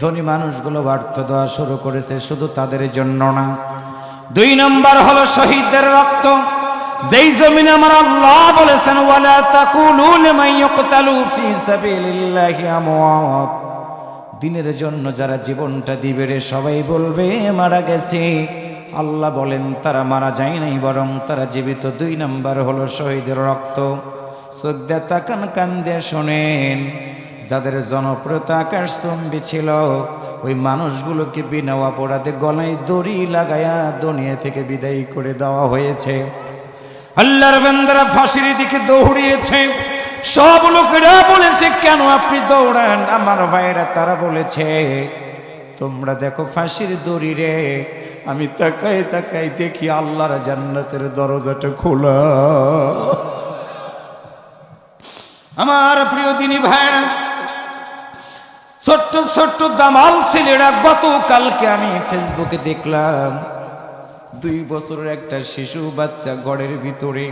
ধনী মানুষগুলো বার্থ দেওয়া শুরু করেছে, শুধু তাদের জন্য না। দুই নম্বর হলো শহীদদের রক্ত। যেই জমিনে আমার আল্লাহ বলেছেন, ওয়ালা তাকুলু লিমান ইয়কতালু ফি সাবিলিল্লাহি আমওয়াত। দিনের জন্য যারা জীবনটা দিবে রে, সবাই বলবে, মারা গেছে। আল্লাহ বলেন, তারা মারা যায় নাই, বরং তারা জীবিত। দুই নাম্বার হলো শহীদের রক্ত। শ্রদ্ধা তাকান কান দিয়ে শোনেন। যাদের জনপ্রিয়তা আকাশ চম্বি ছিল, ওই মানুষগুলোকে বিনা অপরাধে গলায় দড়ি লাগায়া দুনিয়া থেকে বিদায় করে দেওয়া হয়েছে। আল্লাহর বান্দারা ফাঁসির দিকে দৌড়িয়েছে। সব লোকেরা বলেছে, কেন আপনি দৌড়ান? আমার ভাইরা তারা বলেছে, তোমরা দেখো ফাঁসির দড়ি রে, আমি তাকাই তাকাই দেখি আল্লাহর জান্নাতের দরজাটা খোলা। আমার প্রিয় দিনী ভাইরা ছোট্ট ছোট্ট দামাল ছেলেরা গতকালকে আমি ফেসবুকে দেখলাম, দুই বছরের একটা শিশু বাচ্চা ঘরের ভিতরে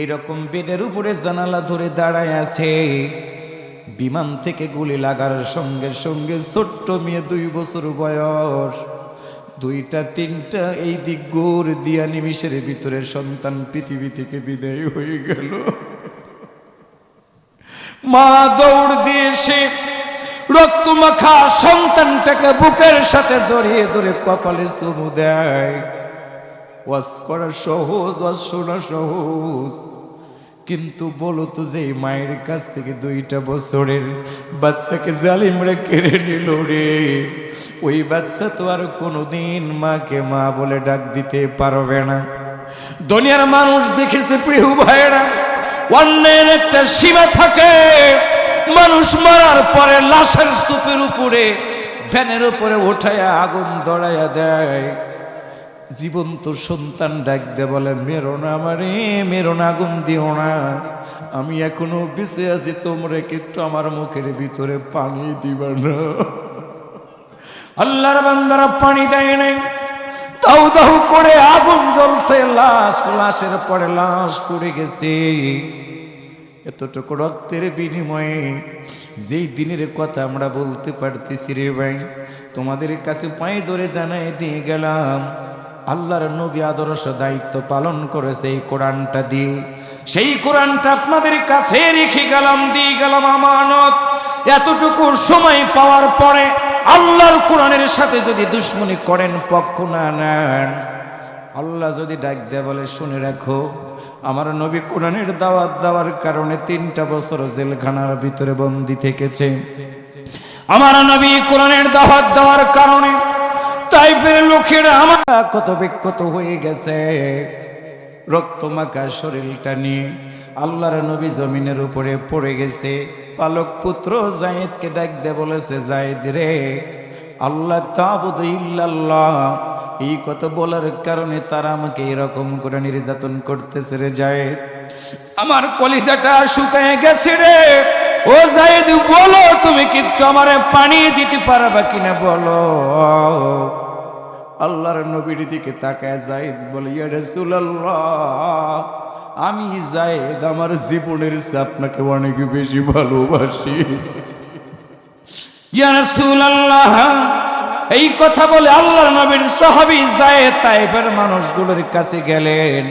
এইরকম বেডের উপরে জানালা ধরে দাঁড়ায় আছে। বিমান থেকে গুলি লাগার সঙ্গে সঙ্গে ছোট্ট মেয়ে দুই বছর বয়স, দুইটা, তিনটা, এই দিক গোর দিয়া নিমিষের ভিতরে সন্তান পৃথিবী থেকে বিদায় হয়ে গেল। মা দৌড় দিয়ে এসে রক্তমাখা সন্তানটাকে বুকের সাথে জড়িয়ে ধরে কপালে চুমু দেয়। ওয়াজ করা সহজ, ওয়াজ শোনা সহজ। কিন্তু বলো তো যে মায়ের কাছ থেকে দুইটা বছরের বাচ্চাকে জালিমরা কেড়ে নিল রে। ওই বাচ্চা তো আর কোনোদিন মাকে মা বলে ডাক দিতে পারবে না। দুনিয়ার মানুষ দেখেছে প্রিয় ভাইয়েরা, অন্যের একটা সীমা থাকে। মানুষ মারার পরে লাশের স্তূপের উপরে, ভ্যানের উপরে উঠায়া আগুন দড়াইয়া দেয়। জীবন্ত সন্তান ডাক দে বলে, মেরো না আমারে, মেরো না, আগুন দিও না। আমি এখনও বেঁচে আছি, তোমরা কিন্তু আমার মুখের ভিতরে পানি দিবা না। আল্লাহর বান্দারা পানি দেয় নাই। দাউ দাউ করে আগুন জ্বলছে, লাশ, লাশের পরে লাশ পড়ে গেছে। এতটুকু রক্তের বিনিময়ে যেই দিনের কথা আমরা বলতে পারতেছি রে ভাই, তোমাদের কাছে পায়ে ধরে জানাই দিয়ে গেলাম, আল্লাহর নবী আদর্শ দায়িত্ব পালন করেছে এই কোরআনটা দিয়ে। সেই কোরআনটা আপনাদের কাছে রেখে গেলাম, দিয়ে গেলাম আমানত। এতটুকু সময় পাওয়ার পরে আল্লাহর কোরআনের সাথে যদি দুশ্মনী করেন, পক্ষ না নেন। আল্লাহ যদি ডাক দেয় বলে, শুনে রাখো, আমার নবী কোরআনের দাওয়াত দেওয়ার কারণে তিনটা বছর জেলখানার ভিতরে বন্দি থেকেছে। আমার নবী কোরআনের দাওয়াত দেওয়ার কারণে তাইপের লোকেরা আমার কত বিক্ষত হয়ে গেছে। রক্তমাখা শরীরটা নিয়ে আল্লাহর নবী জমিনের উপরে পড়ে গেছে। পালক পুত্র জায়েদকে ডাক দে বলেছে, জায়েদ রে আল্লাহ তাবুদু ইল্লাল্লাহ। এই কথা বলার কারণে তারা আমাকে এরকম করে নির্যাতন করতেছে রে জায়েদ। আমার কলিজাটা শুকায় গেছে রে। ও জায়েদ, বলো, তুমি কি একটু আমারে পানি দিতে পারবা কিনা বলো। আল্লাহর নবীর দিকে তাকায় জায়েদ বলে, ইয়া আমি জায়েদ, আমার জীবনের চেয়ে আপনাকে অনেক বেশি ভালোবাসি। এই কথা বলে আল্লাহ নবীর সাহাবী জায়েদ তাইফের মানুষগুলোর কাছে গেলেন।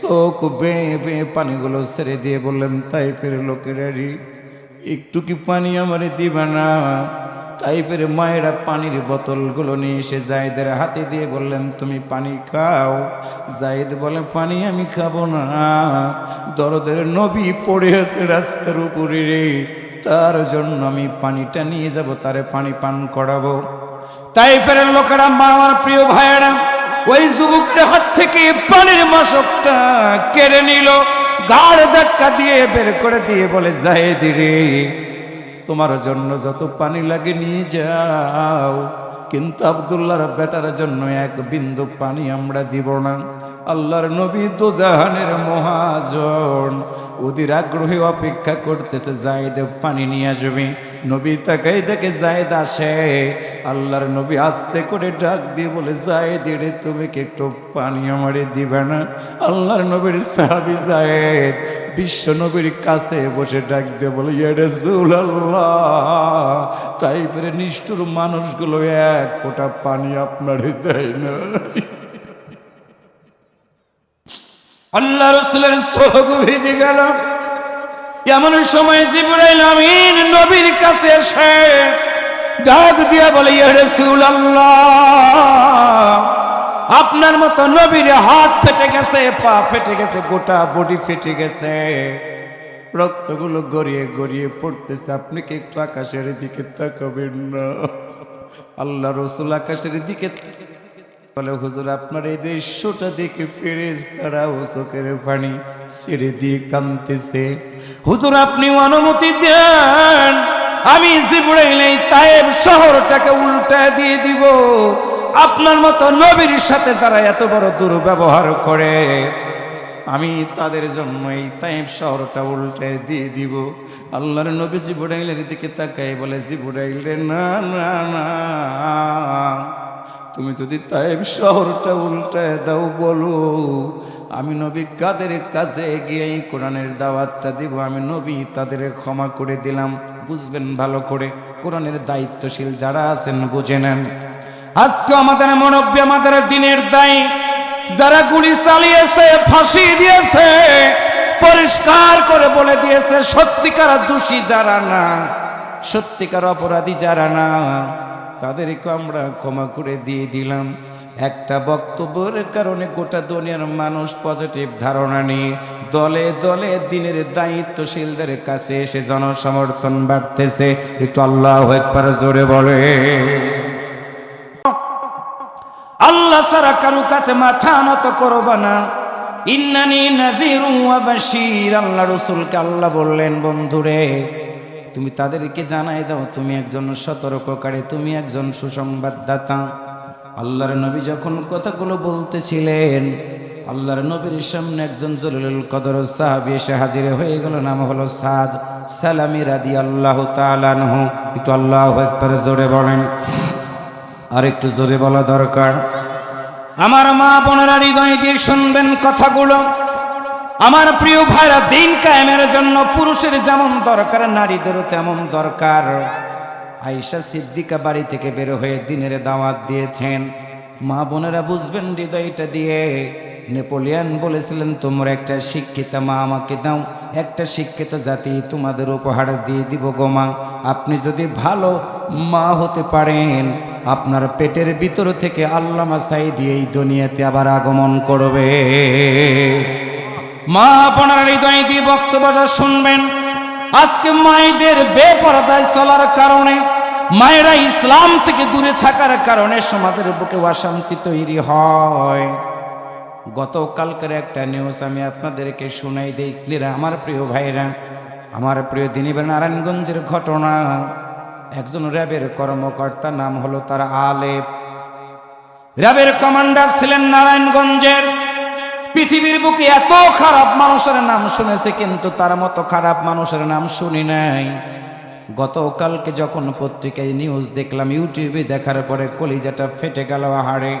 চোখ বেয়ে বেয়ে পানিগুলো ছেড়ে দিয়ে বললেন, তাইফের লোকেরা রে একটু কি পানি আমারে দিবে না? টাইপের মায়েরা পানির বোতলগুলো নিয়ে এসে জায়েদের হাতে দিয়ে বললেন, তুমি পানি খাও। জায়েদ বলে, পানি আমি খাব না। দরদের নবী পড়ে আছে রাস্তার উপরে রে। তার জন্য আমি পানিটা নিয়ে যাব, তারে পানি পান করাবো। তাই টাইপের লোকেরা আমার প্রিয় ভাইয়েরা, ওই যুবকের হাত থেকে পানির মাসকটা কেড়ে নিল গাড় ধাক্কা দিয়ে বের করে দিয়ে বলে যায় রে তোমার জন্য যত পানি লাগে নিয়ে যাও। কিন্তু আবদুল্লাহর বেটার জন্য এক বিন্দু পানি আমরা দিব না। আল্লাহর নবী দোজাহানের মহাজন ওদের আগ্রহে অপেক্ষা করতেছে, জায়দ পানি নিয়ে আসবে। নবী তাকাই দেখে জায়দ আসে। আল্লাহর নবী আস্তে করে ডাক দিয়ে বলে, জায়দ রে তুমি কি একটু পানি আমারে দিবে না? আল্লাহর নবীর সাহাবি জায়দ বিশ্ব নবীর কাছে বসে ডাক দিয়ে বলে ইয়া রাসূলুল্লাহ আল্লাহ তাই ফেরে নিষ্ঠুর মানুষগুলো এক ফোঁটা পানি আপনারে দেয় না আল্লাহ রসুলের চোখ ভিজে গেল এমন সময় জিবরাইল আমিন নবীর কাছে এসে ডাক দিয়া বলে, ইয়া আল্লাহ আপনার মতো নবীর হাত ফেটে গেছে, পা ফেটে গেছে, গোটা বডি ফেটে গেছে। রক্তগুলো গড়িয়ে গড়িয়ে পড়তেছে। আপনি কি একটু আকাশের দিকে তাকাবেন না? আল্লাহ রসুল আকাশের দিকে বলে, হুজুর, আপনার এই দৃশ্যটা দেখে ফেরেস তারা ও চোখের পানি ছেড়ে দিয়ে কানতেছে হুজুর, আপনি অনুমতি দেন। আমি জিবরাইল এই তায়েব শহরটাকে উল্টা দিয়ে দিব। আপনার মতো নবীর সাথে তারা এত বড় দুর্ব্যবহার করে আমি তাদের জন্য এই তাইব শহরটা উল্টে দিয়ে দিব। আল্লাহর নবী জিবুরাইলের দিকে তাকাই বলে, জিবুরাইল রে, না না না। তুমি যদি তাইব শহরটা উল্টায় দাও বলো, আমি নবী কাদের কাছে গিয়ে কোরআনের দাওয়াতটা দিব? আমি নবী তাদের ক্ষমা করে দিলাম। বুঝবেন ভালো করে, কোরআনের দায়িত্বশীল যারা আছেন, বুঝে নেন। আজকে আমাদের মনব্বী আমাদের দিনের দায়ী। যারা গুলি চালিয়েছে, ফাঁসি দিয়েছে, পরিষ্কার করে বলে দিয়েছে, সত্যিকার দোষী যারা না, সত্যিকার অপরাধী যারা না, তাদেরকে আমরা ক্ষমা করে দিয়ে দিলাম। একটা বক্তব্যের কারণে গোটা দুনিয়ার মানুষ পজিটিভ ধারণা নিয়ে দলে দলে দিনের দায়িত্বশীলদের কাছে এসে জনসমর্থন বাড়তেছে। একটু আল্লাহ একবার জোরে বলে কাছে মাথা নত করবা না। ইন্নানি নাজিরু বাশীর আল্লাহ রাসূলকে আল্লাহ বললেন, বন্ধুরে, তুমি তাদেরকে জানাই দাও, তুমি একজন সতর্ককারী, তুমি একজন সুসংবাদদাতা। আল্লাহর নবী যখন কথাগুলো বলতেছিলেন, আল্লাহর নবীর সামনে একজন জলিলুল কদর সাহাবী এসে হাজির হয়ে গেল, নাম হলো সাদ সালামি রাদি আল্লাহ তালানহ একটু আল্লাহ একবার জোরে বলেন। আর একটু জোরে বলা দরকার। আমার মা বোনেরা হৃদয় দিয়ে শুনবেন কথাগুলো। আমার প্রিয় ভাইরা, দিন কায়েমের জন্য পুরুষের যেমন দরকার, নারীদেরও তেমন দরকার। আইসা সিদ্দিকা বাড়ি থেকে বের হয়ে দিনের দাওয়াত দিয়েছেন। মা বোনেরা বুঝবেন হৃদয়টা দিয়ে। নেপোলিয়ান বলেছিলেন, তোমরা একটা শিক্ষিতা মা আমাকে দাও, একটা শিক্ষিত জাতি তোমাদের উপহার দিয়ে দিব গো মা। আপনি যদি ভালো মা হতে পারেন, আপনার পেটের ভিতর থেকে আল্লামা সাইদি এই দুনিয়াতে আবার আগমন করবে। মা আপনার হৃদয় দিয়ে বক্তব্যটা শুনবেন। আজকে মায়েদের বেপরদায় চলার কারণে, মায়েরা ইসলাম থেকে দূরে থাকার কারণে সমাজের বুকে অশান্তি তৈরি হয়। গতকালকের একটা নিউজ আমি আপনাদেরকে শুনাই দিই ক্লিয়ার আমার প্রিয় ভাইরা, আমার প্রিয় দিনীবের নারায়ণগঞ্জের ঘটনা। একজন র্যাবের কর্মকর্তা, নাম হলো তার আলেপ। র্যাবের কমান্ডার ছিলেন নারায়ণগঞ্জের। পৃথিবীর বুকে এত খারাপ মানুষের নাম শুনেছে, কিন্তু তার মতো খারাপ মানুষের নাম শুনি নাই। গতকালকে যখন পত্রিকায় নিউজ দেখলাম ইউটিউবে দেখার পরে কলিজাটা ফেটে গেল আহারে।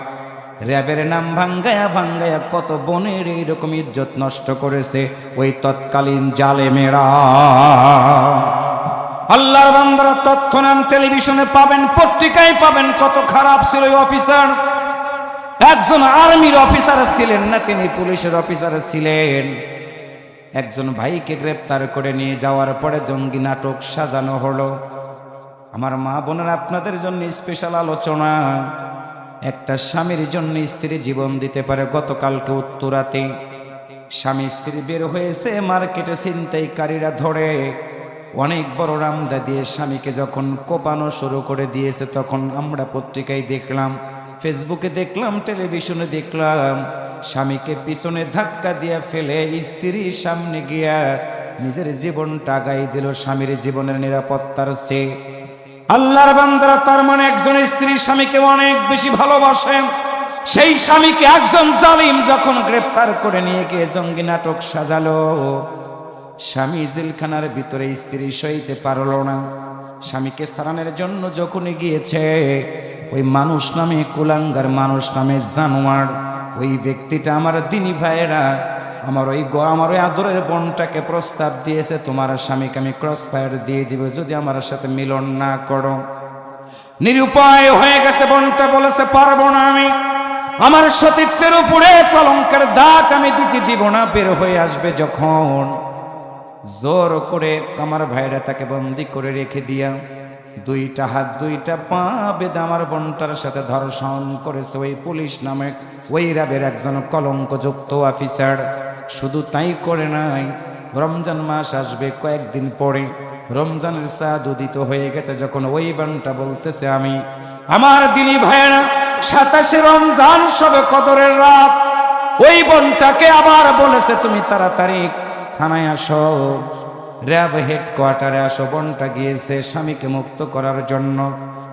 র্যাবের নাম ভাঙ্গায়া ভাঙ্গায়া কত বনের এইরকম ইজ্জত নষ্ট করেছে ওই তৎকালীন জালে মেরা আল্লাহর বান্দারা নাম টেলিভিশনে পাবেন, পত্রিকায় পাবেন কত খারাপ ছিল ওই অফিসার। একজন আর্মির অফিসার ছিলেন না, তিনি পুলিশের অফিসার ছিলেন। একজন ভাইকে গ্রেপ্তার করে নিয়ে যাওয়ার পরে জঙ্গি নাটক সাজানো হলো। আমার মা বোনের আপনাদের জন্য স্পেশাল আলোচনা। একটা স্বামীর জন্য স্ত্রী জীবন দিতে পারে। গতকালকে উত্তরাতে স্বামী স্ত্রী বের হয়েছে, মার্কেটে ছিনতাইকারীরা ধরে অনেক বড় রামদা দিয়ে স্বামীকে যখন কোপানো শুরু করে দিয়েছে, তখন আমরা পত্রিকায় দেখলাম, ফেসবুকে দেখলাম, টেলিভিশনে দেখলাম, স্বামীকে পিছনে ধাক্কা দিয়ে ফেলে স্ত্রীর সামনে গিয়া নিজের জীবনটা আগাই দিল। স্বামীর জীবনের নিরাপত্তার সে আল্লাহর বান্দারা তার মানে একজন স্ত্রী স্বামীকে অনেক বেশি ভালোবাসেন সেই স্বামীকে একজন জালিম যখন গ্রেপ্তার করে নিয়ে গিয়ে জঙ্গি নাটক সাজালো, স্বামী জেলখানার ভিতরে স্ত্রী সইতে পারল না। স্বামীকে সারানোর জন্য যখনই গিয়েছে, ওই মানুষ নামে কুলাঙ্গার, মানুষ নামে জানোয়ার, ওই ব্যক্তিটা আমার দিনী ভাইয়েরা আমার ওই আমার ওই আদরের বোনটাকে প্রস্তাব দিয়েছে, তোমার স্বামীকে আমি ক্রস ফায়ার দিয়ে দিব, যদি আমার সাথে মিলন না করো। নিরুপায় হয়ে গেছে বোনটা, বলেছে, পারব না আমি। আমার সতীত্বের উপরে কলঙ্কের দাগ আমি দিতে দিব না, বের হয়ে আসবে যখন। জোর করে আমার ভাইরা তাকে বন্দি করে রেখে দিয়া দুইটা হাত, দুইটা পা বেদে আমার বোনটার সাথে ধর্ষণ করেছে। ওই পুলিশ নামে ওই রাবের একজন কলঙ্কযুক্ত অফিসার শুধু তাই করে নাই। রমজান মাস আসবে কয়েকদিন পরে। রমজানের চাঁদ উদিত হয়ে গেছে যখন ওই বানটা বলতেছে আমি, আমার দিনী ভাইয়েরা, সাতাশে রমজান সবে কদরের রাত। ওই বনটাকে আবার বলেছে তুমি তাড়াতাড়ি থানায় আসো। র্যাব হেডকোয়ার্টারে আসো, বনটা গিয়েছে স্বামীকে মুক্ত করার জন্য।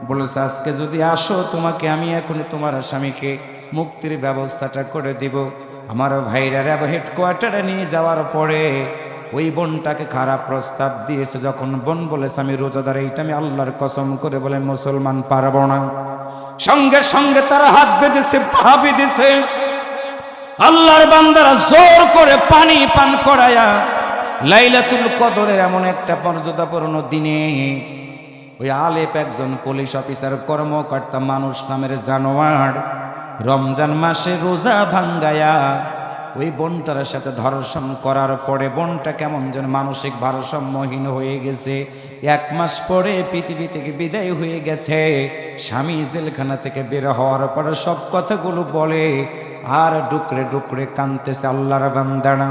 বলেছে, আজকে যদি আসো তোমাকে, আমি এখনই তোমার স্বামীকে মুক্তির ব্যবস্থাটা করে দিব। আমার ভাইরা র্যাব হেডকোয়ার্টারে নিয়ে যাওয়ার পরে ওই বোনটাকে খারাপ প্রস্তাব দিয়েছে। যখন বোন বলেছে, আমি রোজাদার, এইটা আমি আল্লাহর কসম করে বলে মুসলমান পারব না। সঙ্গে সঙ্গে তারা হাত বেঁধেছে, পা বেঁধেছে। আল্লাহর বান্দারা জোর করে পানি পান করায়া লাইলাতুল কদরের এমন একটা মর্যাদাপূর্ণ দিনে ওই আলেপ একজন পুলিশ অফিসার, কর্মকর্তা, মানুষ নামের জানোয়ার রমজান মাসে রোজা ভাঙ্গায়া ওই বোনটার সাথে ধর্ষণ করার পরে বোনটা কেমন যেন মানসিক ভারসাম্যহীন হয়ে গেছে। এক মাস পরে পৃথিবী থেকে বিদায় হয়ে গেছে। স্বামী জেলখানা থেকে বের হওয়ার পরে সব কথাগুলো বলে, আর ডুকরে ডুকরে কানতেছে আল্লাহর বান্দানা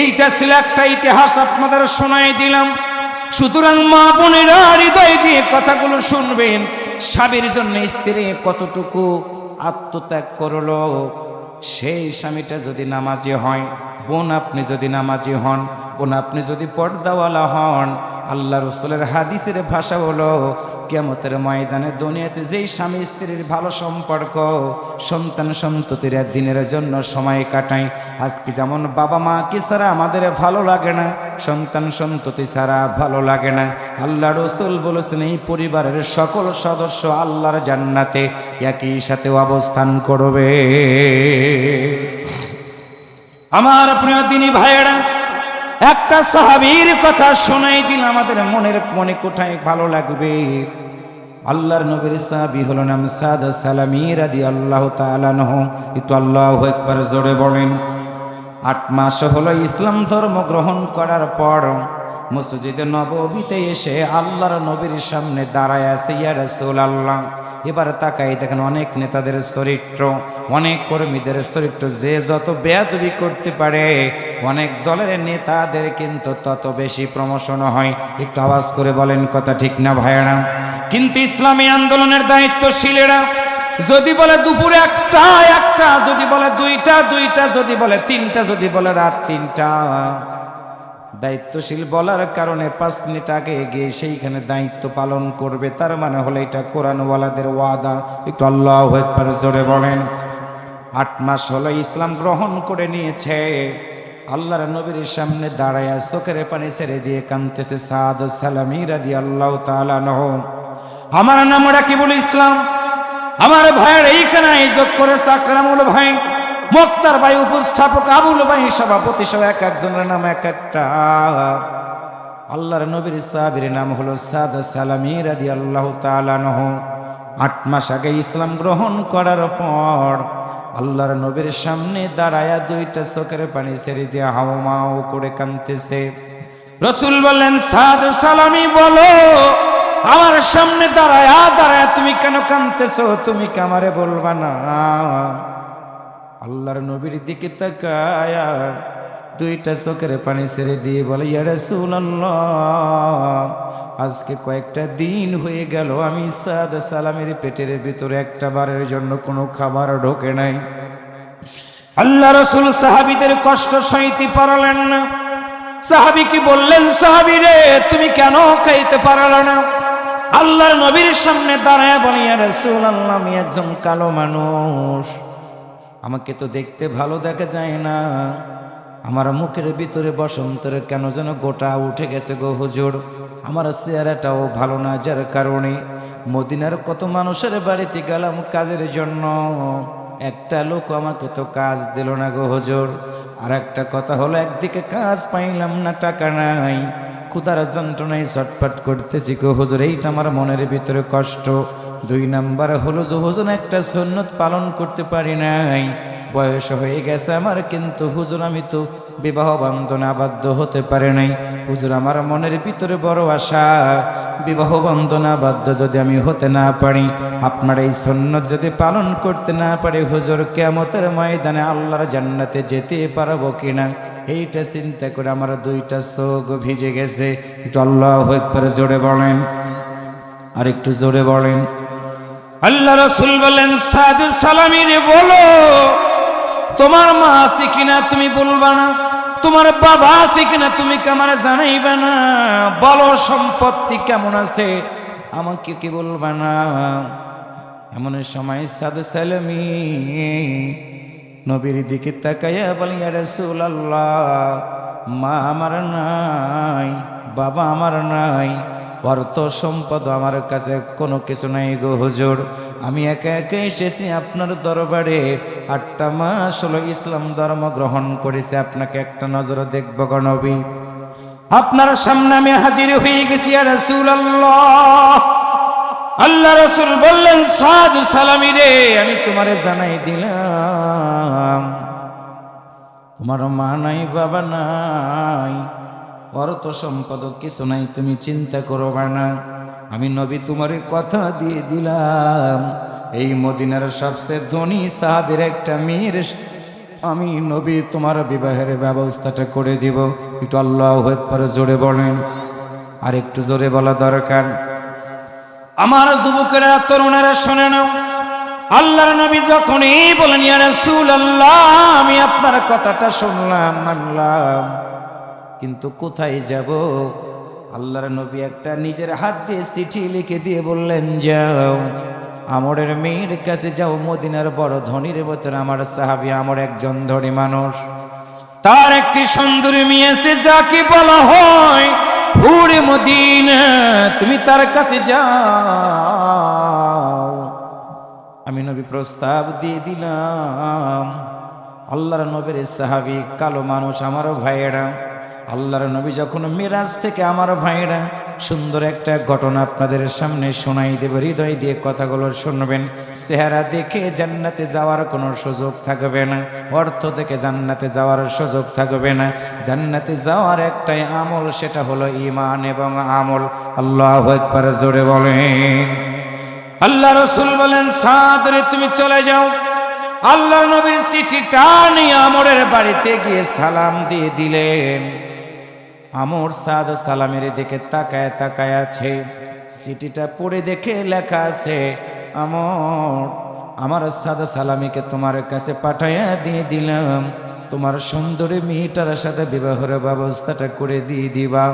এইটা ছিল একটা ইতিহাস, আপনাদের শোনাই দিলাম। সুতরাং মা বোনেরা হৃদয় দিয়ে কথাগুলো শুনবেন। স্বামীর জন্য স্ত্রী কতটুকু আত্মত্যাগ করল। সেই স্বামীটা যদি নামাজি হয় বোন আপনি যদি নামাজি হন, বোন আপনি যদি পর্দাওয়ালা হন, আল্লাহ রসুলের হাদিসের ভাষা হলো কেমতের ময়দানে দুনিয়াতে যেই স্বামী স্ত্রীর ভালো সম্পর্ক, সন্তান সন্ততির দিনের জন্য সময় কাটায়। আজকে যেমন বাবা মা কি ছাড়া আমাদের ভালো লাগে না সন্তান সন্ততি ছাড়া ভালো লাগে না। আল্লাহ রসুল বলেছেন, এই পরিবারের সকল সদস্য আল্লাহর জান্নাতে একই সাথে অবস্থান করবে। আমার প্রিয় দিনী ভাইয়েরা, একটা সাহাবীর কথা শোনাই দিন আমাদের মনের মনে কোথায় ভালো লাগবে? আল্লাহর নবীর সাহাবী হলো নাম সাদ সালামি রাদি আল্লাহ তালানহ একটু আল্লাহ একবার জোরে বলেন। আট মাস হলো ইসলাম ধর্ম গ্রহণ করার পর মসজিদে নববীতে এসে আল্লাহর নবীর সামনে দাঁড়ায় আছে, ইয়া রাসূল আল্লাহ এবার তাকাই দেখেন অনেক নেতাদের চরিত্র, অনেক কর্মীদের চরিত্র, যে যত বেয়াদবি করতে পারে, অনেক দলের নেতাদের কিন্তু তত বেশি প্রমোশন হয়। একটু আওয়াজ করে বলেন, কথা ঠিক না ভাইয়েরা? কিন্তু ইসলামী আন্দোলনের দায়িত্বশীলেরা যদি বলে দুপুরে একটা একটা, যদি বলে দুইটা দুইটা, যদি বলে তিনটা, যদি বলে রাত তিনটা। দায়িত্বশীল বলার কারণে পাঁচ মিনিট আগে গিয়ে সেইখানে দায়িত্ব পালন করবে, তার মানে হলো এটা কোরআনওয়ালাদের ওয়াদা। একটু আল্লাহ জোরে বলেন। আট মাস হলো ইসলাম গ্রহণ করে নিয়েছে। আল্লাহর নবীর সামনে দাঁড়ায় চোখের পানি ছেড়ে দিয়ে কানতেছে সাদ সালামি রাদি আল্লাহ তালানহ আমার নাম রাকিবুল ইসলাম? আমার ভাইয়ের এইখানে যোগ করে সাকরামুল ভাই, মোক্তার ভাই, উপস্থাপক আবুল ভাই, সভাপতি সহ এক একজনের নাম এক একটা। আল্লাহর নবীর সাহাবীর নাম হলো সাদ সালামি রাদি আল্লাহ তালানহ আট মাস আগে ইসলাম গ্রহণ করার পর আল্লাহর নবীর সামনে দাঁড়ায়া দুইটা চোখের পানি ছেড়ে দিয়ে হাও মাও করে কানতেছে রসুল বললেন, সাদ সালামি বলো আমার সামনে দাঁড়ায়া দাঁড়ায়া, তুমি কেন কানতেছো তুমি কামারে বলবা না? আল্লাহর নবীর দিকে তাকায়া, দুইটা চোখের পানি ছেড়ে দিয়ে বলে ইয়ারে আজকে কয়েকটা দিন হয়ে গেল, আমি সাদ সালামের পেটের ভিতরে একটা বারের জন্য কোনো খাবার ঢোকে নাই। আল্লাহ রসুল সাহাবিদের কষ্ট সইতে পারলেন না। সাহাবি কি বললেন, সাহাবি রে, তুমি কেন খাইতে পারল না? আল্লাহর নবীর সামনে দাঁড়ায় বলি রসুল আল্লাহ আমি একজন কালো মানুষ। আমাকে তো দেখতে ভালো দেখা যায় না। আমার মুখের ভিতরে বসন্তের কেন যেন গোটা উঠে গেছে গো হুজুর। আমার চেহারাটাও ভালো না যার কারণে। মদিনার কত মানুষের বাড়িতে গেলাম কাজের জন্য। একটা লোক আমাকে তো কাজ দিল না গো হুজুর। আর একটা কথা হলো, একদিকে কাজ পাইলাম না, টাকা নাই। ক্ষুদার যন্ত্রণায় ছটফট করতেছি গো হুজুর, এইটা আমার মনের ভিতরে কষ্ট। দুই নাম্বার হলো যে, হুজুর, একটা সুন্নত পালন করতে পারি নাই। বয়স হয়ে গেছে আমার, কিন্তু হুজুর আমি তো বিবাহ বন্ধনে আবদ্ধ হতে পারে নাই। হুজুর আমার মনের ভিতরে বড় আশা, বিবাহ বন্ধনে আবদ্ধ যদি আমি হতে না পারি, আপনার এই সন্ন্যত যদি পালন করতে না পারি, হুজুর কেমতের ময়দানে আল্লাহর জান্নাতে যেতে পারব কিনা? এইটা চিন্তা করে আমার দুইটা চোখ ভিজে গেছে। একটু আল্লাহ একবার জোরে বলেন, আর একটু জোরে বলেন। আল্লাহ রসুল বলেন, সাদু সালামিরে বলো তোমার মা আছে কিনা তুমি বলবা না? তোমার বাবা আছে কিনা তুমি কামার জানাইবে না? বলো, সম্পত্তি কেমন আছে? আমাকে কি বলবা না? এমন সময় সাদু সালামি নবীর দিকে তাকাইয়া বলি রসুল আল্লাহ মা আমার নাই, বাবা আমার নাই, অর্থ সম্পদ আমার কাছে কোনো কিছু নাই গো হুজুর। আমি একা একা এসেছি আপনার দরবারে। আটটা মাস হলো ইসলাম ধর্ম গ্রহণ করেছে, আপনাকে একটা নজর দেখব গণবী আপনার সামনে আমি হাজির হয়ে গেছি আর রসুল আল্লাহ রসুল বললেন সাধু সালামি রে, আমি তোমারে জানাই দিলাম। তোমার মা নাই, বাবা নাই, অর্থ সম্পদ কিছু নাই, তুমি চিন্তা করবা না। আমি নবী তোমার কথা দিয়ে দিলাম। এই মদিনার সবচেয়ে ধনী সাহাবের একটা মেয়ের আমি নবী তোমার বিবাহের ব্যবস্থাটা করে দিব। একটু আল্লাহ একবার জোরে বলেন। আর একটু জোরে বলা দরকার। আমার যুবকেরা, তরুণেরা শোনে নাও। আল্লাহর নবী যখনই বলেন রাসূলুল্লাহ আমি আপনার কথাটা শুনলাম, মানলাম। কিন্তু কোথায় যাব? আল্লাহর নবী একটা নিজের হাত দিয়ে চিঠি লিখে দিয়ে বললেন, যাও, আমরের মেয়ের কাছে যাও, মদিনার বড় ধনীর ভেতরে আমার সাহাবি আমার একজন ধনী মানুষ। তার একটি সুন্দরী মেয়ে আছে, যাকে বলা হয় হুরে মদিনা। তুমি তার কাছে যাও। আমি নবী প্রস্তাব দিয়ে দিলাম, আল্লাহর নবীর সাহাবি কালো মানুষ আমার ভাইয়েরা। আল্লাহর নবী যখন মিরাজ থেকে আমার ভাইয়েরা সুন্দর একটা ঘটনা আপনাদের সামনে শোনাই দেব, হৃদয় দিয়ে কথাগুলো শুনবেন। চেহারা দেখে জান্নাতে যাওয়ার কোনো সুযোগ থাকবে না, অর্থ থেকে জান্নাতে যাওয়ার সুযোগ থাকবে না। জান্নাতে যাওয়ার একটাই আমল, সেটা হলো ইমান এবং আমল। আল্লাহ একবার জোরে বলেন। আল্লাহ রসুল বলেন সাদরে তুমি চলে যাও। আল্লাহ নবীর চিঠিটা নিয়ে আমরের বাড়িতে গিয়ে সালাম দিয়ে দিলেন। আমর সাদ সালামের দিকে তাকায় তাকায় আছে। চিঠিটা পড়ে দেখে লেখা আছে, আমর, আমার সাদ সালামিকে তোমার কাছে পাঠাইয়া দিয়ে দিলাম। তোমার সুন্দরী মেয়েটার সাথে বিবাহের ব্যবস্থাটা করে দিয়ে দিবা।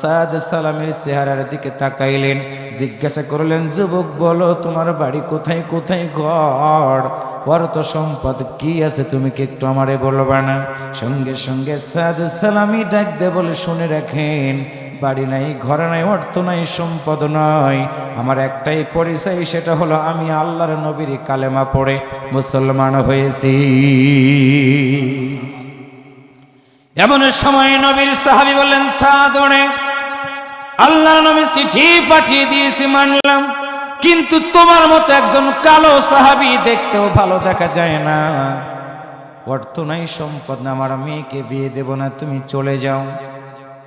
সাদ সালামের চেহারার দিকে তাকাইলেন, জিজ্ঞাসা করলেন, যুবক, বলো তোমার বাড়ি কোথায় কোথায় ঘর? অর্থ সম্পদ কি আছে তুমি কি একটু আমারে বলবা না? সঙ্গে সঙ্গে সাদ সালামি ডাক দে বলে, শুনে রাখেন বাড়ি নাই, ঘরে নাই, অর্থ নাই, সম্পদ নয় আমার একটাই পরিচয়, সেটা হলো আমি আল্লাহর নবীর কালেমা পড়ে মুসলমান হয়েছি। এমন সময় নবীর সাহাবি বললেন সাদরে আল্লাহর নবী চিঠি পাঠিয়ে দিয়েছি, মানলাম। কিন্তু তোমার মতো একজন কালো সাহাবি দেখতেও ভালো দেখা যায় না। অর্থ নাই, সম্পদ না আমার মেয়েকে বিয়ে দেব না, তুমি চলে যাও।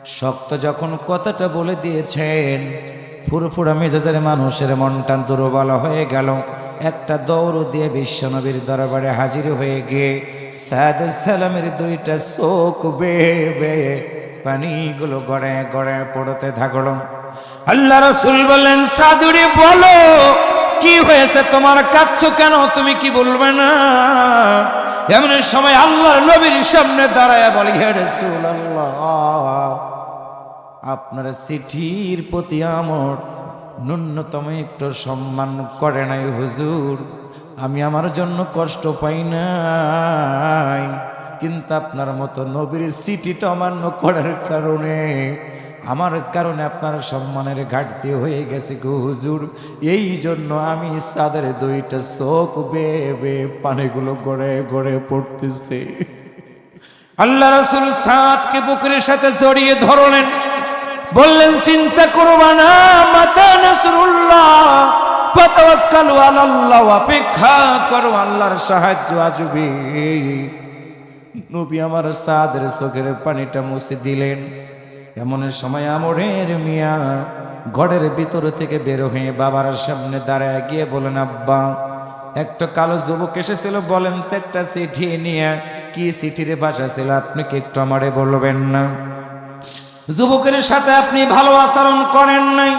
শক্ত যখন কথাটা বলে দিয়েছেন, ফুরফুরা মেজাজের মানুষের মনটা দুর্বল হয়ে গেল। একটা দৌড় দিয়ে বিশ্বনবীর দরবারে হাজির হয়ে গিয়ে সাদ সালামের দুইটা চোখ বেয়ে পানিগুলো গড়ে গড়ে পড়তে থাকল। আল্লাহ রসুল বললেন সাধুরে বলো, কি হয়েছে? তোমার কাচ্ছ কেন? তুমি কি বলবে না? এমন সময় আল্লাহর নবীর সামনে দাঁড়ায় বলি, হে রসুল আল্লাহ আপনার চিঠির প্রতি আমার ন্যূনতম একটু সম্মান করে নাই হুজুর। আমি আমার জন্য কষ্ট পাই নাই, কিন্তু আপনার মতো নবীর চিঠিটা অমান্য করার কারণে আমার কারণে আপনার সম্মানের ঘাটতি হয়ে গেছে গো হুজুর। এই জন্য আমি সাদের দুইটা চোখ বেয়ে বেয়ে পানিগুলো গড়ে গড়ে পড়তেছে। আল্লাহ রসুল সাতকে বুকের সাথে জড়িয়ে ধরলেন। বললেন, চিন্তা করবা না, মাতা নাসরুল্লাহ, ফাতাওয়াক্কালু আলাল্লাহ, অপেক্ষা করো, আল্লাহর সাহায্য আসবে। নবী আমার সাদের চোখের পানিটা মুছে দিলেন। এমন সময় আমরের মিয়া ঘরের ভিতর থেকে বের হয়ে বাবার সামনে দাঁড়ায় গিয়ে বলেন, আব্বা, একটা কালো যুবক এসেছিল, বলেন তো একটা চিঠি নিয়ে। কি চিঠির ভাষা ছিল, আপনি কি একটু আমারে বলবেন না? যুবকের সাথে আপনি ভালো আচরণ করেন নাই।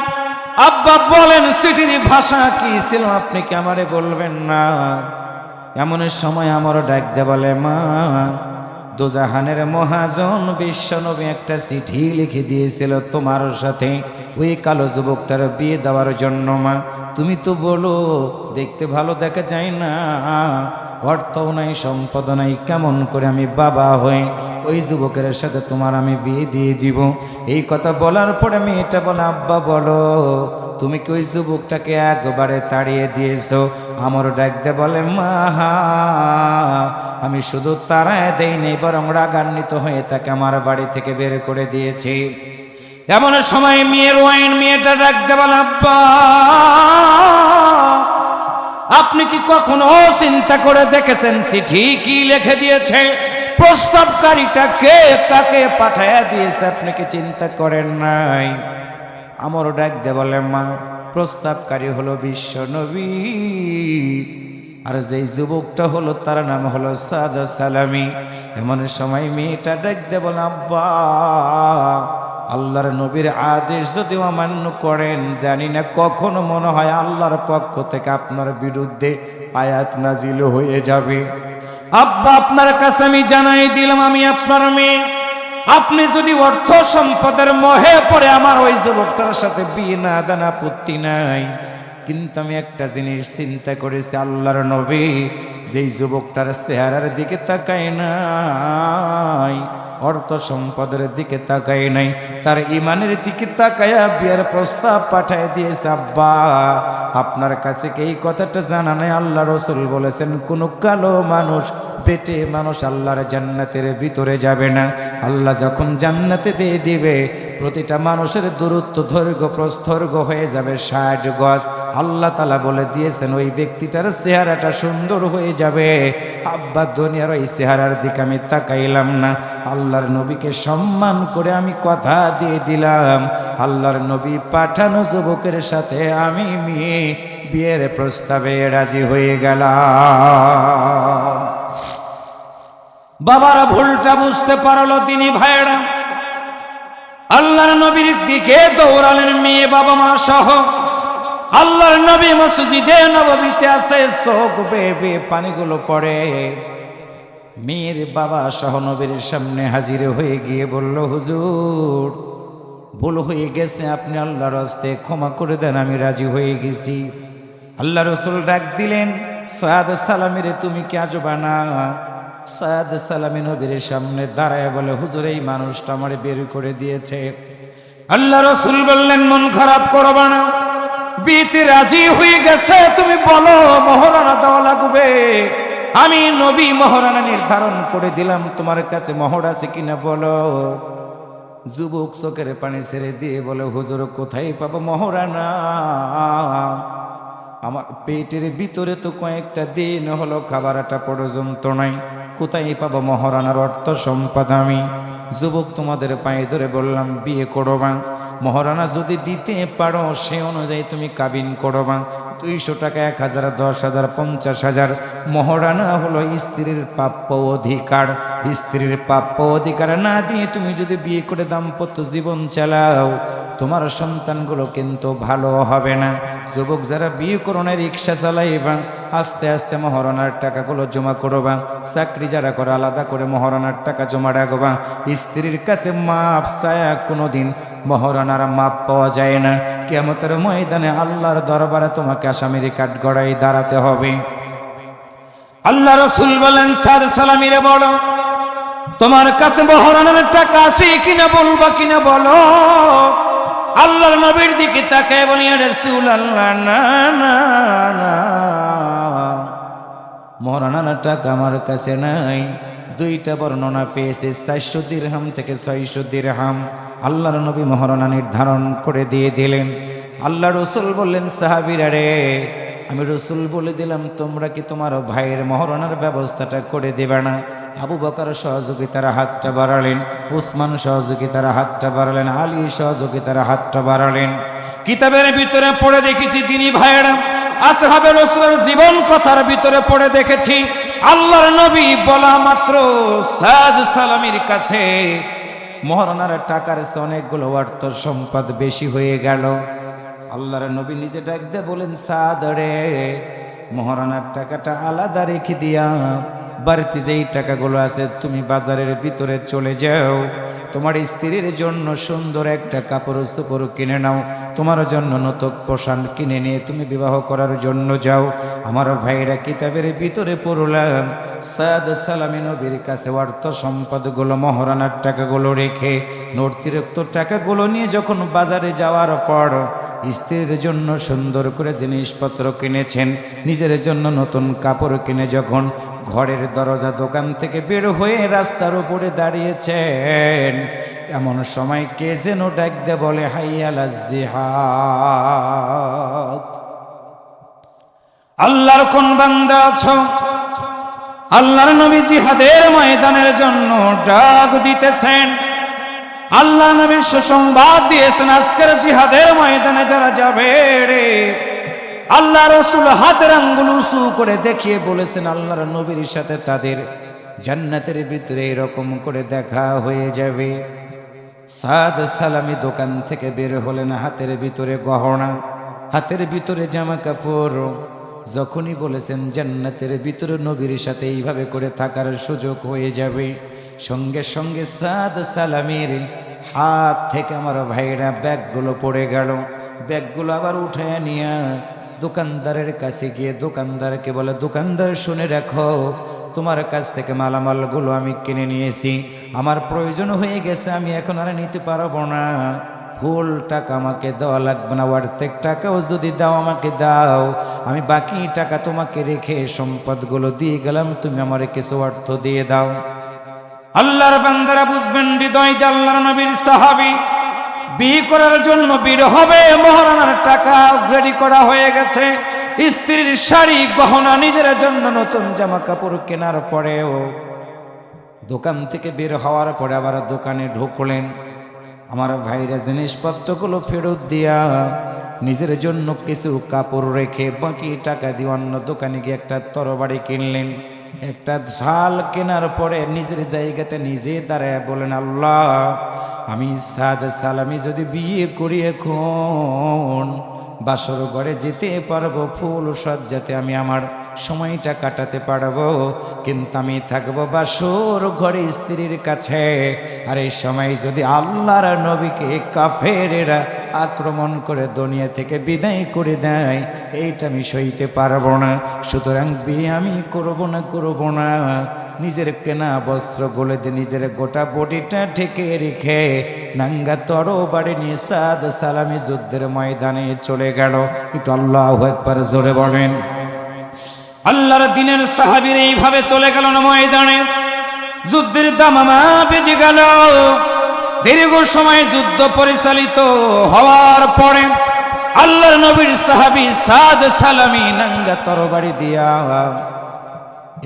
আব্বা বলেন, চিঠির ভাষা কি ছিল, আপনি কি আমারে বলবেন না? এমন সময় আমারও ডাক দে বলে, মা দোজাহানের মহাজন বিশ্বনবী একটা চিঠি লিখে দিয়েছিল তোমার সাথে। ওই কালো যুবকটার বিয়ে দেওয়ার জন্য মা। তুমি তো বলো, দেখতে ভালো দেখা যায় না। অর্থও নাই সম্পদ নাই, কেমন করে আমি বাবা হই ওই যুবকের সাথে তোমার আমি বিয়ে দিয়ে দিব? এই কথা বলার পরে আমি এটা বলে, আব্বা, বলো, তুমি কি ওই যুবকটাকে একবারে তাড়িয়ে দিয়েছ? আমার ডাকতে বলে, মা আমি শুধু তারায় দেই নেই, বরং রাগান্বিত হয়ে তাকে আমার বাড়ি থেকে বের করে দিয়েছি। এমন সময় মেয়ের ওয়াইন মেয়েটা ডাকতে বলে, আব্বা আপনি কি কখনো চিন্তা করে দেখেছেন চিঠি কি লিখে দিয়েছে? প্রস্তাবকারীটা কে, কাকে পাঠায়া দিয়েছে আপনি কি চিন্তা করেন নাই? আমারও ডাক দে বলে, মা, প্রস্তাবকারী হলো বিশ্ব নবী, আর যেই যুবকটা হলো তার নাম হলো সাদ সালামি। এমন সময় মেয়েটা ডাক দে বলে, আব্বা আল্লাহর নবীর আদেশ যদি অমান্য করেন, জানি না কখনো মনে হয় আল্লাহর পক্ষ থেকে আপনার বিরুদ্ধে আয়াত নাজিল হয়ে যাবে। আব্বা, আপনার কাছে আমি জানাই দিলাম, আমি আপনার মেয়ে। আপনি যদি অর্থ সম্পদের মহে পড়ে আমার ওই যুবকটার সাথে বিয়ে না দেন, আপত্তি নাই। কিন্তু আমি একটা জিনিস চিন্তা করেছি, আল্লাহর নবী যেই যুবকটার চেহারার দিকে তাকায় নাই অর্থ সম্পদের দিকে তাকায় নাই। তার ইমানের দিকে তাকায়া বিয়ের প্রস্তাব পাঠায় দিয়েছে, আব্বা, আপনার কাছে কি এই কথাটা জানা নাই? আল্লাহ রসুল বলেছেন, কোন কালো মানুষ, পেটে মানুষ আল্লাহর জান্নাতের ভিতরে যাবে না। আল্লাহ যখন জান্নাতে দিয়ে দিবে, প্রতিটা মানুষের দূরত্ব দৈর্ঘ্য প্রস্থর্ঘ হয়ে যাবে ষাট গজ। আল্লাহ তালা বলে দিয়েছেন, ওই ব্যক্তিটার চেহারাটা সুন্দর হয়ে যাবে। আব্বা, দুনিয়ার ওই চেহারার দিকে আমি তাকাইলাম না। আল্লাহর নবীকে সম্মান করে আমি কথা দিয়ে দিলাম। আল্লাহর নবী পাঠানো যুবকের সাথে আমি মেয়ে, বিয়ের প্রস্তাবে রাজি হয়ে গেলাম। বাবারা, ভুলটা বুঝতে পারল তিনি ভাইয়েরা। আল্লাহর নবীর দিকে দৌড়ালেন মেয়ে বাবা মা সহ। আল্লাহর নবী মসজিদে নববীতে আছে, চোখ বেবে পানিগুলো পড়ে। মেয়ের বাবা সহ নবীর সামনে হাজির হয়ে গিয়ে বলল, হুজুর, ভুল হয়ে গেছে, আপনি আল্লাহর হস্তে ক্ষমা করে দেন, আমি রাজি হয়ে গেছি। আল্লাহ রসুল ডাক দিলেন, সয়াদ সালামিরে তুমি কে আজবা না সয়াদ সালামি নবীর সামনে দাঁড়ায় বলে, হুজুর, এই মানুষটা আমার বের করে দিয়েছে। আল্লাহ রসুল বললেন, মন খারাপ করবা না। বিয়েতে রাজি হয়ে গেছে, তুমি বলো, মহারানা দেওয়া লাগবে। আমি নবী মহারানা নির্ধারণ করে দিলাম, তোমার কাছে মহর আছে কিনা বলো। যুবক চোখের পানি ছেড়ে দিয়ে বলে, হুজুর, কোথায় পাবো মহারানা? আমার পেটের ভিতরে তো কয়েকটা দিন হলো, খাবারটা পর্যন্ত নাই। কোথায় পাবো মহারানার অর্থ সম্পদ আমি? যুবক তোমাদের পায়ে ধরে বললাম, বিয়ে করবা মহারানা যদি দিতে পারো, সে অনুযায়ী তুমি কাবিন করবা দুইশো টাকা, এক হাজার, দশ হাজার, পঞ্চাশ হাজার। মহারানা হলো স্ত্রীর প্রাপ্য অধিকার। স্ত্রীর প্রাপ্য অধিকার না দিয়ে তুমি যদি বিয়ে করে দাম্পত্য জীবন চালাও, তোমার সন্তানগুলো কিন্তু ভালো হবে না। যুবক যারা বিয়ে করোনা রিক্সা চালাইবা, আস্তে আস্তে মহারণার টাকাগুলো জমা করবা। চাকরি যারা করে, আলাদা করে মহারণার টাকা জমা রাখবা। স্ত্রীর কাছে মাপ চায়া কোনোদিন মহারণার মাপ পাওয়া যায় না। কেমতের ময়দানে আল্লাহর দরবারে তোমাকে আসামির কাঠ গড়াই দাঁড়াতে হবে। আল্লাহ রসুল বলেন, সাদ সালামিরে বলো, তোমার কাছে মহারণার টাকা আছে কিনা বলবা কিনা বলো। আল্লাহর নবীর দিকে তাকায় বলি রসুল আল্লাহ না না না টাকা আমার কাছে নাই। দুইটা বর্ণনা পেয়েছে, চারশো দিরহাম থেকে ছয়শো দিরহাম। আল্লাহর নবী মহারণা নির্ধারণ করে দিয়ে দিলেন। আল্লাহ রসুল বললেন, সাহাবিরা রে, আমি রসুল বলে দিলাম, তোমরা কি তোমার ভাইয়ের মহরণার ব্যবস্থাটা করে দেবে না? আবু বকার সহযোগিতার হাতটা বাড়ালেন, উসমান সহযোগিতার হাতটা বাড়ালেন, আলী সহযোগিতার হাতটা বাড়ালেন। কিতাবের ভিতরে পড়ে দেখেছি, তিনি ভাইয়েরা, আসহাবে রসুলের জীবন কথার ভিতরে পড়ে দেখেছি আল্লাহর নবী বলা মাত্র সাদ সালামির কাছে, মহারণার টাকার সে অনেকগুলো অর্থ সম্পদ বেশি হয়ে গেল। আল্লাহর নবী নিজে ডাক দিয়ে বলেন সাদরে মহারণার টাকাটা আলাদা রেখে দিয়া, বাড়িতে যেই টাকাগুলো আছে তুমি বাজারের ভিতরে চলে যাও তোমার স্ত্রীর জন্য সুন্দর একটা কাপড় চোপড় কিনে নাও। তোমার জন্য নতুন পোশাক কিনে নিয়ে তুমি বিবাহ করার জন্য যাও। আমার ভাইরা কিতাবের ভিতরে পড়লাম, সাদ সালামি নবীর কাছে অর্থ সম্পদগুলো, মহারানার টাকাগুলো রেখে অতিরিক্ত টাকাগুলো নিয়ে যখন বাজারে যাওয়ার পর স্ত্রীর জন্য সুন্দর করে জিনিসপত্র কিনেছেন, নিজের জন্য নতুন কাপড় কিনে যখন ঘরের দরজা দোকান থেকে বের হয়ে রাস্তার উপরে দাঁড়িয়েছেন। এমন সময় কে যেন ডাক দে বলে, হাইয়ালা জিহাদ আল্লাহর কোন বান্দা আছো? আল্লাহর নবী জিহাদের ময়দানের জন্য ডাক দিতেছেন। আল্লাহ নবী সুসংবাদ দিয়েছেন, আজকের জিহাদের ময়দানে যারা যাবে রে। আল্লাহ রসুল হাতের আঙ্গুল উঁচু করে দেখিয়ে বলেছেন, আল্লাহর নবীর সাথে তাদের জান্নাতের ভিতরে এরকম করে দেখা হয়ে যাবে। সাদ সালামি দোকান থেকে বের হলেন হাতের ভিতরে গহনা, হাতের ভিতরে জামা কাপড় যখনই বলেছেন জান্নাতের ভিতরে নবীর সাথে এইভাবে করে থাকার সুযোগ হয়ে যাবে। সঙ্গে সঙ্গে সাদ সালামির হাত থেকে আমার ভাইরা ব্যাগগুলো পড়ে গেল। ব্যাগগুলো আবার উঠে নিয়ে দোকানদারের কাছে গিয়ে দোকানদারকে বলে, দোকানদার শুনে রাখো তোমার কাছ থেকে মালামালগুলো আমি কিনে নিয়েছি। আমার প্রয়োজন হয়ে গেছে, আমি এখন আর নিতে পারব না। ফুল টাকা আমাকে দেওয়া লাগবে না, অর্ধেক টাকাও যদি দাও আমাকে দাও। আমি বাকি টাকা তোমাকে রেখে সম্পদগুলো দিয়ে গেলাম, তুমি আমার কিছু অর্থ দিয়ে দাও। আল্লাহর বান্দারা বুঝবেন, হৃদয় দিয়ে আল্লাহর নবীর সাহাবি বিয়ে করার জন্য বীর হবে, মহারানার টাকা রেডি করা হয়ে গেছে। স্ত্রীর শাড়ি গহনা নিজের জন্য নতুন জামা কাপড় কেনার পরেও দোকান থেকে বের হওয়ার পরে আবার দোকানে ঢুকলেন। আমার ভাইরা জিনিসপত্রগুলো ফেরত দিয়া নিজের জন্য কিছু কাপড় রেখে বাকি টাকা দিয়ে অন্য দোকানে গিয়ে একটা তরবারি কিনলেন। একটা ঢাল কেনার পরে নিজের জায়গাতে নিজে দাঁড়ায় বলেন আল্লাহ, আমি সাদ সালামি যদি বিয়ে করি এখন বাসর ঘরে যেতে পারব, ফুল সজ্জাতে আমি আমার সময়টা কাটাতে পারব। কিন্তু আমি থাকব বাসর ঘরে স্ত্রীর কাছে। আর এই সময় যদি আল্লাহর নবীকে কাফেরেরা আক্রমণ করে দুনিয়া থেকে বিদায় করে দেয়। এইটা আমি সইতে পারব না। সুতরাং বিয়ে আমি করব না করব না। নিজের কেনা বস্ত্র গলে দিয়ে নিজের গোটা বডিটা ঢেকে রেখে নাঙ্গা তর বাড়ি নিয়ে সাদ সালামি যুদ্ধের ময়দানে চলে গেল। একটু আল্লাহ একবার জোরে বলেন। আল্লাহর দিনের সাহাবির এইভাবে চলে গেল না ময়দানে? যুদ্ধের দামামা বেজে গেল। দীর্ঘ সময় যুদ্ধ পরিচালিত হওয়ার পরে আল্লাহ নবীর সাহাবি সাদ সালামি নাঙ্গা তরবারি দিয়া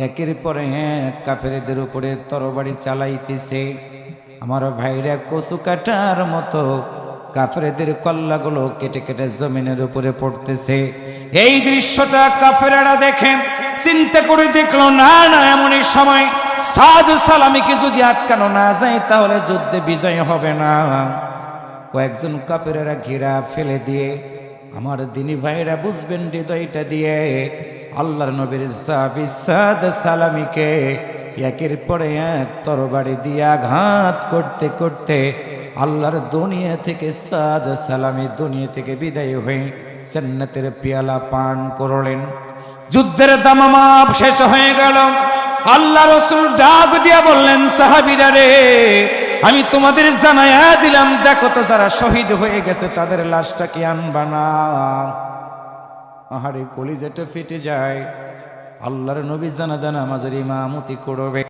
একের পরে হ্যাঁ কাফেরদের উপরে তরবারি চালাইতেছে। আমার ভাইরা কচু কাটার মতো কাফেরদের কল্লাগুলো কেটে কেটে জমিনের উপরে পড়তেছে। এই দৃশ্যটা কাফেরেরা দেখেন চিন্তা করে দেখল, না না এমন সময় সাধু সালামিকে যদি আটকানো না যায়, তাহলে যুদ্ধে বিজয় হবে না। কয়েকজন কাপেরেরা ঘেরা ফেলে দিয়ে, আমার দিনী ভাইরা বুঝবেন হৃদয়টা দিয়ে, আল্লাহর নবীর সাহাবি সাদ সালামিকে একের পরে এক তরবারি দিয়ে আঘাত করতে করতে আল্লাহর দুনিয়া থেকে সাদ সালামি দুনিয়া থেকে বিদায় হয়ে জান্নাতের পিয়ালা পান করলেন। যুদ্ধের দামামাপ শেষ হয়ে গেল। আল্লাহ রসুল ডাক দিয়া বললেন, সাহাবিরা রে, আমি তোমাদের জানাইয়া দিলাম, দেখো তো যারা শহীদ হয়ে গেছে, তাদের লাশটা কি আনবা না? আহারে, কলিজাটা ফেটে যায়। আল্লাহর নবী জানা জানা আমাদের ইমামতি করবে।